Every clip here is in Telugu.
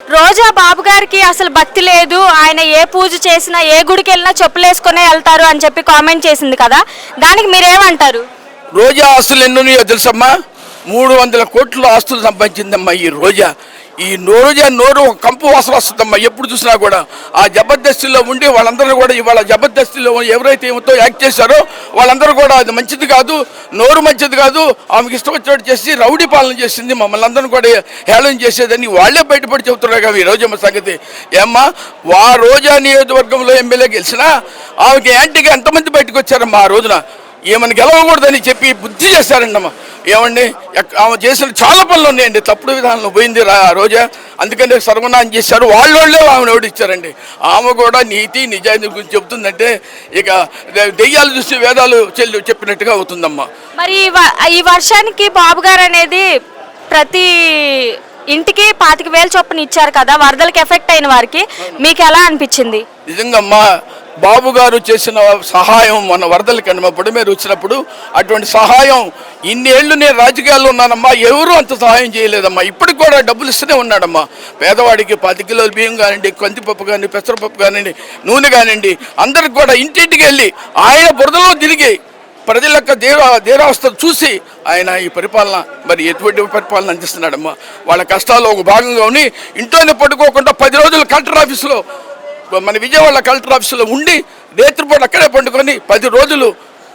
రోజా బాబు గారికి అసలు భక్తి లేదు. ఆయన ఏ పూజ చేసినా ఏ గుడికి వెళ్ళినా చెప్పులు వేసుకునే వెళ్తారు అని చెప్పి కామెంట్ చేసింది కదా. దానికి మీరేమంటారు? రోజా ఆస్తులు ఎన్నున్నాయో తెలుసమ్మా? మూడు వందల కోట్ల ఆస్తులు సంపాదించిందమ్మా ఈ రోజా. ఈ రోజా నోరు ఒక కంపు వాసన వస్తుందమ్మా. ఎప్పుడు చూసినా కూడా ఆ జబర్దస్తిలో ఉండి వాళ్ళందరూ కూడా ఇవాళ జబర్దస్తిలో ఎవరైతే ఏమితో యాక్ట్ చేశారో వాళ్ళందరూ కూడా అది మంచిది కాదు నోరు మంచిది కాదు ఆమెకి ఇష్టం వచ్చినట్టు చేసి రౌడీ పాలన చేసింది మమ్మల్ని అందరిని కూడా హేళన చేసేదని వాళ్ళే బయటపడి చెబుతున్నారు కదా ఈ అమ్మ సంగతి. ఏమ్మా వా రోజా నియోజకవర్గంలో ఎమ్మెల్యే గెలిచినా ఆమెకి యాంటీగా ఎంతమంది బయటకు వచ్చారమ్మా ఆ రోజున? ఏమని గెలవకూడదని చెప్పి బుద్ధి చేశారండమ్మా. ఏమండి? ఆమె చేసిన చాలా పనులు ఉన్నాయండి. తప్పుడు విధానంలో పోయింది రోజా. అందుకని సర్వనాశనం చేశారు. వాళ్ళోళ్ళే ఆమెను ఓడిచ్చారండి ఆమె కూడా నీతి నిజాయితీ గురించి చెబుతుందంటే ఇక దెయ్యాలు చూసి వేదాలు చెల్లి చెప్పినట్టుగా అవుతుందమ్మా. మరి ఈ వర్షానికి బాబు గారు అనేది ప్రతి ఇంటికి పాతిక వేలు చొప్పున ఇచ్చారు కదా. వరదలకు ఎఫెక్ట్ అయిన వారికి మీకు ఎలా అనిపించింది? నిజంగా అమ్మా బాబు గారు చేసిన సహాయం మన వరదల కండమప్పుడు మీరు వచ్చినప్పుడు అటువంటి సహాయం ఇన్నేళ్ళు నేను రాజకీయాల్లో ఉన్నానమ్మా ఎవరు అంత సహాయం చేయలేదమ్మా. ఇప్పటికి కూడా డబ్బులు ఇస్తూనే ఉన్నాడమ్మా. పేదవాడికి పది కిలోల బియ్యం కానివ్వండి కందిపప్పు కానివ్వండి పెసరపప్పు కానివ్వండి నూనె కానివ్వండి అందరికి కూడా ఇంటింటికి వెళ్ళి ఆయన బురదలో తిరిగి ప్రజల యొక్క దేవ దేరావస్థ చూసి ఆయన ఈ పరిపాలన మరి ఎటువంటి పరిపాలన అందిస్తున్నాడమ్మా. వాళ్ళ కష్టాల్లో ఒక భాగంగా ఉండి ఇంట్లోనే పట్టుకోకుండా పది రోజులు కలెక్టర్ ఆఫీసులో మన విజయవాడ కలెక్టర్ ఆఫీసులో ఉండి రేత్రిపూట అక్కడే పండుకొని పది రోజులు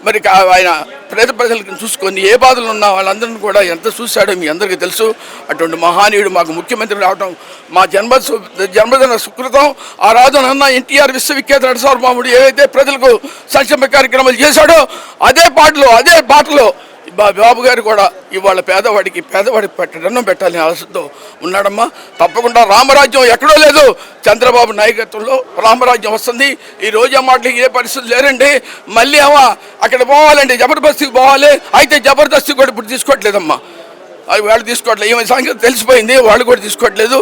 మరి ఆయన పేద ప్రజలకు చూసుకొని ఏ బాధలు ఉన్నా వాళ్ళందరిని కూడా ఎంత చూశాడో మీ అందరికీ తెలుసు. అటువంటి మహానీయుడు మాకు ముఖ్యమంత్రి రావడం మా జన్మ జన్మదిన సుకృతం ఆ రాజునన్న ఎన్టీఆర్ విశ్వవిఖ్యాత నరసార్మాముడు ఏవైతే ప్రజలకు సంక్షేమ కార్యక్రమాలు చేశాడో అదే పాటలో అదే పాటలో బా- బాబు గారు కూడా ఇవాళ పేదవాడికి పేదవాడికి పెట్టడం పెట్టాలని ఆశతో ఉన్నాడమ్మా. తప్పకుండా రామరాజ్యం ఎక్కడో లేదు. చంద్రబాబు నాయకత్వంలో రామరాజ్యం వస్తుంది. ఈ రోజు మాటలకి ఏ పరిస్థితి లేరండి. మళ్ళీ అమ్మ అక్కడ పోవాలండి. జబర్దస్తికి పోవాలి. అయితే జబర్దస్తి కూడా ఇప్పుడు తీసుకోవట్లేదమ్మా. అది వాళ్ళు తీసుకోవట్లేదు ఈమె సంగతి తెలిసిపోయింది. వాళ్ళు కూడా తీసుకోవట్లేదు.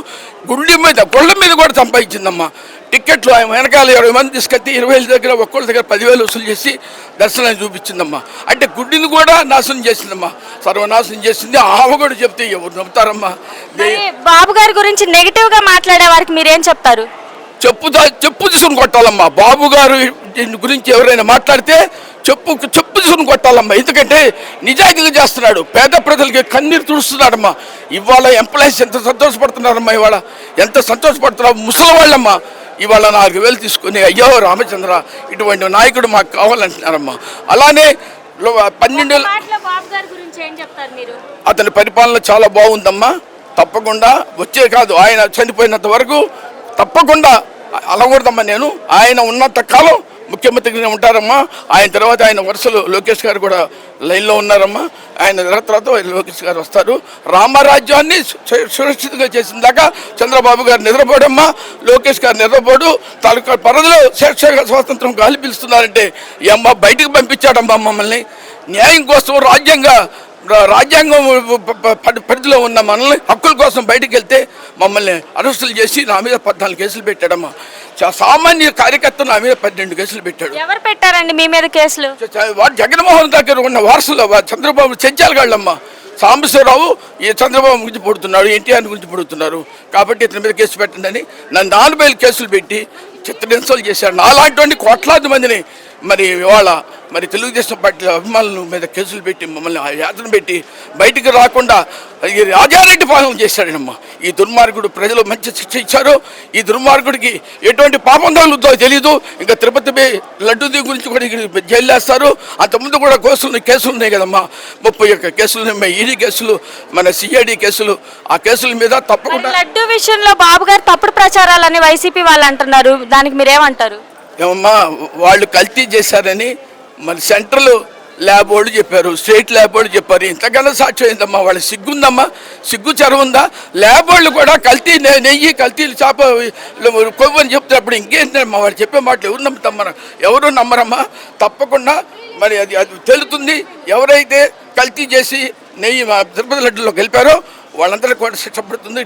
గుండె మీద గుళ్ళ మీద కూడా సంపాదించిందమ్మా. టిక్కెట్లు ఆయన వెనకాల ఇరవై మంది తీసుకెత్తి ఇరవై వేల దగ్గర ఒక్కొక్కరి దగ్గర పదివేలు వసూలు చేసి దర్శనాన్ని చూపించిందమ్మా. అంటే గుడ్డిని కూడా నాశనం చేసిందమ్మా. సర్వనాశనం చేసింది. ఆమె కూడా చెప్తే ఎవరు నమ్ముతారమ్మా? బాబు గారి గురించి నెగిటివ్గా మాట్లాడే వారికి మీరేం చెప్తారు? చెప్పు చెప్పు తీసుకుని కొట్టాలమ్మా. బాబు గారు గురించి ఎవరైనా మాట్లాడితే చెప్పు చెప్పు తీసుకుని కొట్టాలమ్మా. ఎందుకంటే నిజాయితీగా చేస్తున్నాడు. పేద ప్రజలకి కన్నీరు తుడుస్తున్నాడమ్మా. ఇవాళ ఎంప్లాయీస్ ఎంత సంతోషపడుతున్నారమ్మా ఇవాళ. ఎంత సంతోషపడుతున్నారు ముసలి వాళ్ళమ్మా. ఇవాళ నాలుగు వేలు తీసుకుని అయ్యో రామచంద్ర ఇటువంటి నాయకుడు మాకు కావాలంటున్నారమ్మా. అలానే పన్నెండు అతని పరిపాలన చాలా బాగుందమ్మా. తప్పకుండా. వచ్చే కాదు ఆయన చనిపోయినంత వరకు తప్పకుండా అలకూడదమ్మా నేను. ఆయన ఉన్నంత కాలం ముఖ్యమంత్రిగా ఉంటారమ్మా. ఆయన తర్వాత ఆయన వరుసలు లోకేష్ గారు కూడా లైన్లో ఉన్నారమ్మా. ఆయన తర్వాత లోకేష్ గారు వస్తారు. రామరాజ్యాన్ని సురక్షితంగా చేసిన దాకా చంద్రబాబు గారు నిద్రపోడమ్మా. లోకేష్ గారు నిద్రపోడు. తాలూకా పరిధిలో స్వేచ్ఛ స్వాతంత్రం గాలి పిలుస్తున్నారంటే ఈ అమ్మ బయటకు పంపించాడమ్మా మమ్మల్ని. న్యాయం కోసం రాజ్యంగా రాజ్యాంగం పరిధిలో ఉన్న మనల్ని హక్కుల కోసం బయటికి వెళ్తే మమ్మల్ని అరెస్టులు చేసి నా మీద పద్నాలుగు కేసులు పెట్టాడమ్మా. సామాన్య కార్యకర్త నా మీద పన్నెండు కేసులు పెట్టాడు. ఎవరు పెట్టారండి మీ మీద కేసులు? వాడు జగన్మోహన్ దగ్గర ఉన్న వారసులు చంద్రబాబు చెంచాలగాళ్ళమ్మ సాంబశివరావు ఈ చంద్రబాబు గురించి పుడుతున్నాడు ఎన్టీఆర్ గురించి పుడుతున్నారు. కాబట్టి ఇతని మీద కేసు పెట్టండి నన్ను నాలుగు వేలు కేసులు పెట్టి చిత్రహింసలు చేశాడు. నాలాంటి కోట్లాది మందిని మరి ఇవాళ మరి తెలుగుదేశం పార్టీ అభిమానుల మీద కేసులు పెట్టి మమ్మల్ని ఆ యాతన పెట్టి బయటికి రాకుండా ఈ రాజారెడ్డి పాలన చేశాడమ్మా ఈ దుర్మార్గుడు ప్రజలు మంచి శిక్ష ఇచ్చారు. ఈ దుర్మార్గుడికి ఎటువంటి పాపం తగులుతో తెలియదు ఇంకా తిరుపతి బే లడ్డు గురించి కూడా ఇక్కడ జైలు వేస్తారు అంతకుముందు కూడా కేసులు కేసులు ఉన్నాయి కదమ్మా. ముప్పై ఒక్క కేసులు ఉన్నాయి. ఈడీ కేసులు మన సిఐడి కేసులు ఆ కేసుల మీద తప్పకుండా లడ్డు విషయంలో బాబు గారు తప్పుడు ప్రచారాలని వైసీపీ వాళ్ళు అంటున్నారు. దానికి మీరేమంటారు? ఏమమ్మా వాళ్ళు కల్తీ చేశారని మన సెంట్రల్ ల్యాబ్ వాళ్ళు చెప్పారు స్టేట్ ల్యాబ్ వాళ్ళు చెప్పారు. ఇంతకన్నా సాక్ష్యం ఏందమ్మా వాళ్ళ సిగ్గుందమ్మా సిగ్గు చరువుందా? ల్యాబ్ వాళ్ళు కూడా కల్తీ నెయ్యి కల్తీలు చేప కొవ్వు అని చెప్తున్నప్పుడు ఇంకేంటమ్మా వాళ్ళు చెప్పే మాటలు ఎవరు నమ్ముతామన్నా ఎవరు నమ్మరమ్మా? తప్పకుండా మరి అది అది తెలుతుంది. ఎవరైతే కల్తీ చేసి నెయ్యి మా తిరుపతి లడ్డులో గెలిపారో వాళ్ళందరికీ కూడా శిక్ష పడుతుంది.